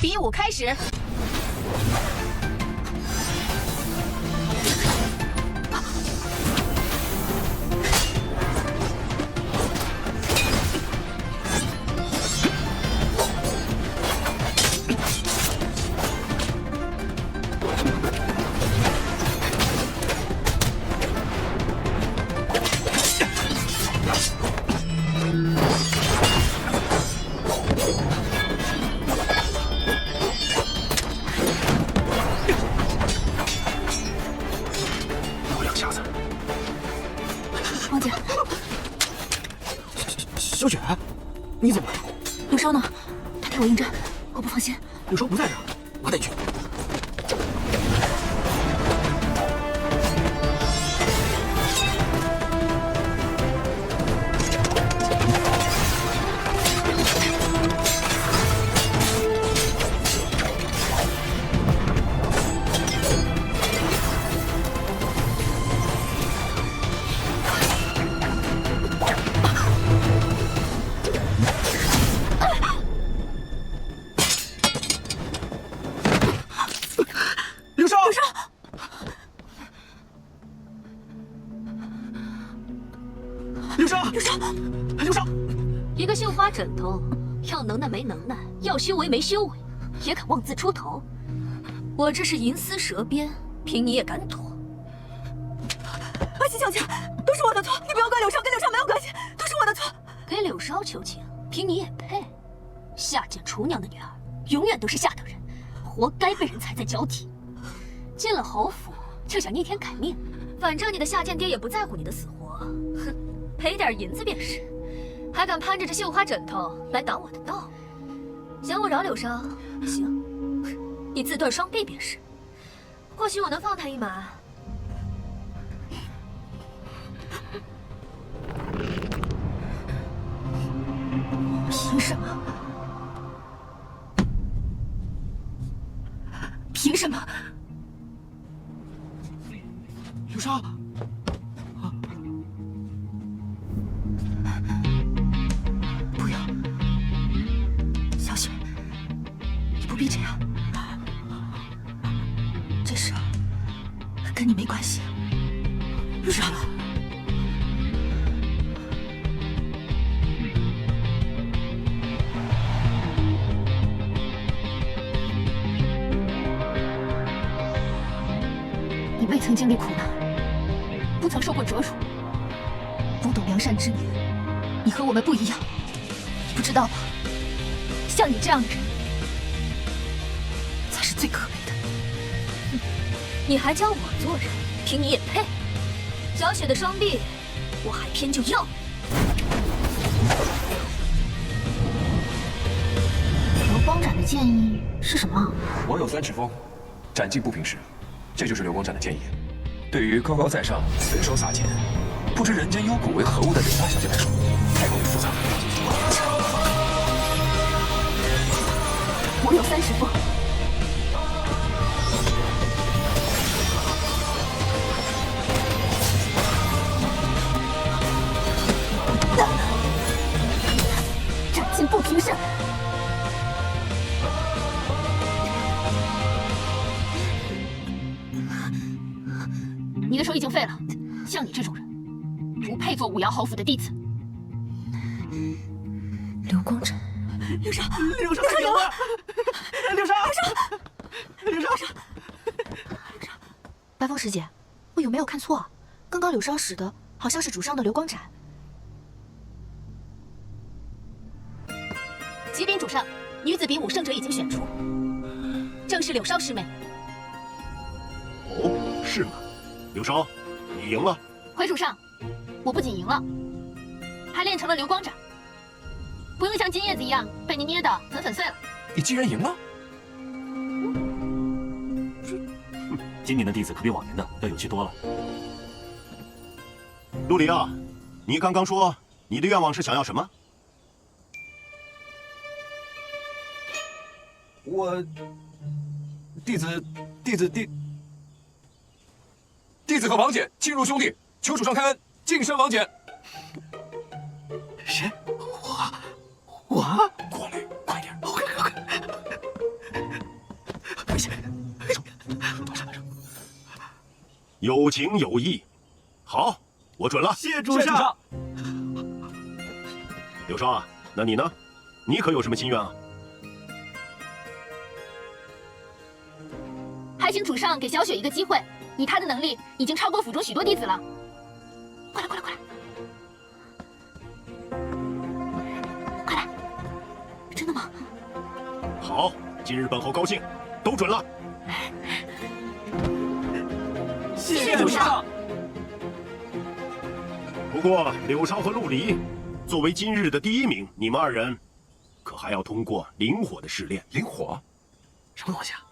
比武开始。小雪，你怎么了？柳梢呢？他替我应战，我不放心。柳梢不在这儿，我带你去。梢，柳梢，一个绣花枕头，要能耐没能耐，要修为没修为，也敢妄自出头。我这是银丝蛇鞭，凭你也敢躲？阿七小姐，都是我的错，你不要怪柳梢，跟柳梢没有关系，都是我的错。给柳梢求情，凭你也配？下贱厨娘的女儿，永远都是下等人，活该被人踩在脚底。进了侯府就想逆天改命，反正你的下贱爹也不在乎你的死活，哼，赔点银子便是，还敢攀着这绣花枕头来挡我的道？想我饶柳梢？行，你自断双臂便是，或许我能放他一马。凭什么？凭什么？跟你没关系。柳梢，你未曾经历苦难，不曾受过折辱，不懂良善之年，你和我们不一样，你不知道吗？像你这样的人，才是最可悲。你还教我做人，凭你也配？小雪的双臂，我还偏就要。刘光展的建议是什么？我有三尺风，斩尽不平事，这就是刘光展的建议。对于高高在上、随手撒钱、不知人间幽谷为何物的柳大小姐来说，太过于复杂。我有三尺风。不平事。你的手已经废了，像你这种人，不配做武阳侯府的弟子。刘光展，柳梢，柳梢赢了！柳梢，柳梢，柳梢，白凤师姐，我有没有看错？刚刚柳梢使的好像是主上的流光展。女子比武胜者已经选出，正是柳梢师妹。哦，是吗？柳梢，你赢了。回主上，我不仅赢了，还练成了流光掌，不用像金叶子一样被你捏得粉粉碎了。你竟然赢了！今年的弟子可比往年的要有趣多了。陆离啊，你刚刚说你的愿望是想要什么？我弟子弟子弟弟子和王翦亲如兄弟，求主上开恩，晋升王翦。谁？我我过来，快点，快快快！危险！躲上，上！有情有义，好，我准了。谢主上。柳霜啊，那你呢？你可有什么心愿啊？还请主上给小雪一个机会，以她的能力，已经超过府中许多弟子了。快来，快来，快来！快来！真的吗？好，今日本侯高兴，都准了。谢主上。不过柳超和陆离，作为今日的第一名，你们二人可还要通过灵火的试炼。灵火，什么东西啊？